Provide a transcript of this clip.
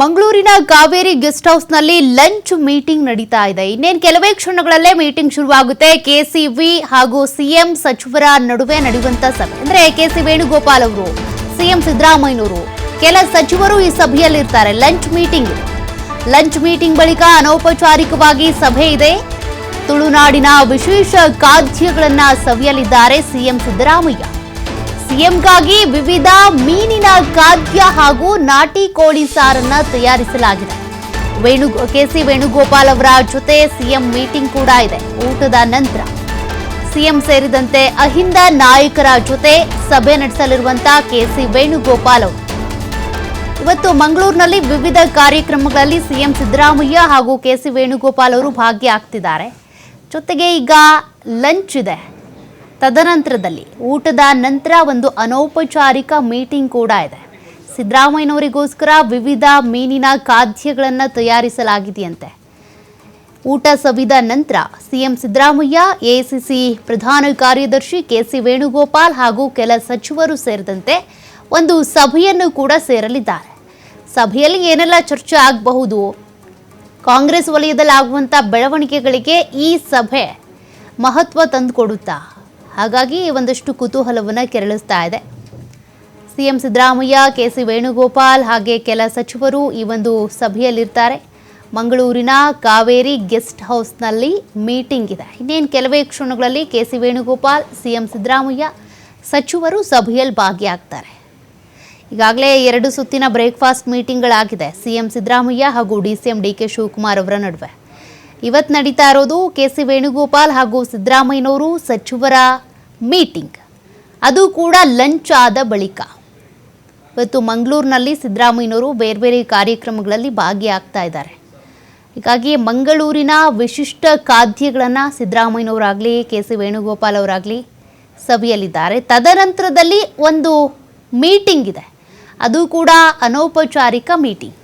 ಮಂಗಳೂರಿನ ಕಾವೇರಿ ಗೆಸ್ಟ್ ಹೌಸ್ನಲ್ಲಿ lunch meeting ನಡೀತಾ ಇದೆ. ಇನ್ನೇನು ಕೆಲವೇ ಕ್ಷಣಗಳಲ್ಲೇ ಮೀಟಿಂಗ್ ಶುರುವಾಗುತ್ತೆ. ಕೆಸಿವಿ ಹಾಗೂ ಸಿಎಂ ಸಚಿವರ ನಡುವೆ ನಡೆಯುವಂತ ಸಭೆ. ಅಂದ್ರೆ ಕೆಸಿ ವೇಣುಗೋಪಾಲ್ ಅವರು, ಸಿಎಂ ಸಿದ್ದರಾಮಯ್ಯನವರು, ಕೆಲ ಸಚಿವರು ಈ ಸಭೆಯಲ್ಲಿ ಇರ್ತಾರೆ ಲಂಚ್ ಮೀಟಿಂಗ್ ಲಂಚ್ ಮೀಟಿಂಗ್ ಬಳಿಕ ಅನೌಪಚಾರಿಕವಾಗಿ ಸಭೆ ಇದೆ. ತುಳುನಾಡಿನ ವಿಶೇಷ ಖಾದ್ಯಗಳನ್ನ ಸವಿಯಲಿದ್ದಾರೆ ಸಿಎಂ ಸಿದ್ದರಾಮಯ್ಯ. ಸಿಎಂಗಾಗಿ ವಿವಿಧ ಮೀನಿನ ಖಾದ್ಯ ಹಾಗೂ ನಾಟಿ ಕೋಳಿ ಸಾರನ್ನ ತಯಾರಿಸಲಾಗಿದೆ. ವೇಣು, ಕೆಸಿ ವೇಣುಗೋಪಾಲ್ ಅವರ ಜೊತೆ ಸಿಎಂ ಮೀಟಿಂಗ್ ಕೂಡ ಇದೆ. ಊಟದ ನಂತರ ಸಿಎಂ ಸೇರಿದಂತೆ ಅಹಿಂದ ನಾಯಕರ ಜೊತೆ ಸಭೆ ನಡೆಸಲಿರುವಂತಹ ಕೆಸಿ ವೇಣುಗೋಪಾಲ್ ಅವರು. ಇವತ್ತು ಮಂಗಳೂರಿನಲ್ಲಿ ವಿವಿಧ ಕಾರ್ಯಕ್ರಮಗಳಲ್ಲಿ ಸಿಎಂ ಸಿದ್ದರಾಮಯ್ಯ ಹಾಗೂ ಕೆಸಿ ವೇಣುಗೋಪಾಲ್ ಅವರು ಭಾಗಿಯಾಗ್ತಿದ್ದಾರೆ. ಜೊತೆಗೆ ಈಗ ಲಂಚ್ ಇದೆ. ತದನಂತರದಲ್ಲಿ ಊಟದ ನಂತರ ಒಂದು ಅನೌಪಚಾರಿಕ ಮೀಟಿಂಗ್ ಕೂಡ ಇದೆ. ಸಿದ್ದರಾಮಯ್ಯನವರಿಗೋಸ್ಕರ ವಿವಿಧ ಮೀನಿನ ಖಾದ್ಯಗಳನ್ನು ತಯಾರಿಸಲಾಗಿದೆಯಂತೆ. ಊಟ ಸವಿದ ನಂತರ ಸಿಎಂ ಸಿದ್ದರಾಮಯ್ಯ ಎಸಿಸಿ ಪ್ರಧಾನ ಕಾರ್ಯದರ್ಶಿ ಕೆ ಸಿ ವೇಣುಗೋಪಾಲ್ ಹಾಗೂ ಕೆಲ ಸಚಿವರು ಸೇರಿದಂತೆ ಒಂದು ಸಭೆಯನ್ನು ಕೂಡ ಸೇರಲಿದ್ದಾರೆ. ಸಭೆಯಲ್ಲಿ ಏನೆಲ್ಲ ಚರ್ಚೆ ಆಗಬಹುದು? ಕಾಂಗ್ರೆಸ್ ವಲಯದಲ್ಲಿ ಆಗುವಂಥ ಬೆಳವಣಿಗೆಗಳಿಗೆ ಈ ಸಭೆ ಮಹತ್ವ ತಂದುಕೊಡುತ್ತಾ? ಹಾಗಾಗಿ ಒಂದಷ್ಟು ಕುತೂಹಲವನ್ನು ಕೆರಳಿಸ್ತಾ ಇದೆ. CM Siddaramaiah K C Venugopal ಹಾಗೆ ಕೆಲ ಸಚಿವರು ಈ ಒಂದು ಸಭೆಯಲ್ಲಿರ್ತಾರೆ. ಮಂಗಳೂರಿನ ಕಾವೇರಿ ಗೆಸ್ಟ್ ಹೌಸ್ನಲ್ಲಿ ಮೀಟಿಂಗ್ ಇದೆ. ಇನ್ನೇನು ಕೆಲವೇ ಕ್ಷಣಗಳಲ್ಲಿ K C Venugopal, CM Siddaramaiah ಸಚಿವರು ಸಭೆಯಲ್ಲಿ ಭಾಗಿಯಾಗ್ತಾರೆ. ಈಗಾಗಲೇ ಎರಡು ಸುತ್ತಿನ ಬ್ರೇಕ್ಫಾಸ್ಟ್ ಮೀಟಿಂಗ್ಗಳಾಗಿದೆ. ಸಿಎಂ ಸಿದ್ದರಾಮಯ್ಯ ಹಾಗೂ D C M D K Shivakumar ಅವರ ನಡುವೆ. ಇವತ್ತು ನಡೀತಾ ಇರೋದು ಕೆ ಸಿ ವೇಣುಗೋಪಾಲ್ ಹಾಗೂ ಸಿದ್ದರಾಮಯ್ಯನವರು ಸಚಿವರ ಮೀಟಿಂಗ್. ಅದು ಕೂಡ ಲಂಚ್ ಆದ ಬಳಿಕ. ಇವತ್ತು ಮಂಗಳೂರಿನಲ್ಲಿ ಸಿದ್ದರಾಮಯ್ಯನವರು ಬೇರೆ ಬೇರೆ ಕಾರ್ಯಕ್ರಮಗಳಲ್ಲಿ ಭಾಗಿಯಾಗ್ತಾ ಇದ್ದಾರೆ. ಹೀಗಾಗಿ ಮಂಗಳೂರಿನ ವಿಶಿಷ್ಟ ಖಾದ್ಯಗಳನ್ನು ಸಿದ್ದರಾಮಯ್ಯನವರಾಗಲಿ, ಕೆ ಸಿ ವೇಣುಗೋಪಾಲ್ ಅವರಾಗಲಿ ಸಭೆಯಲ್ಲಿದ್ದಾರೆ ತದನಂತರದಲ್ಲಿ ಒಂದು ಮೀಟಿಂಗ್ ಇದೆ. ಅದು ಕೂಡ ಅನೌಪಚಾರಿಕ ಮೀಟಿಂಗ್.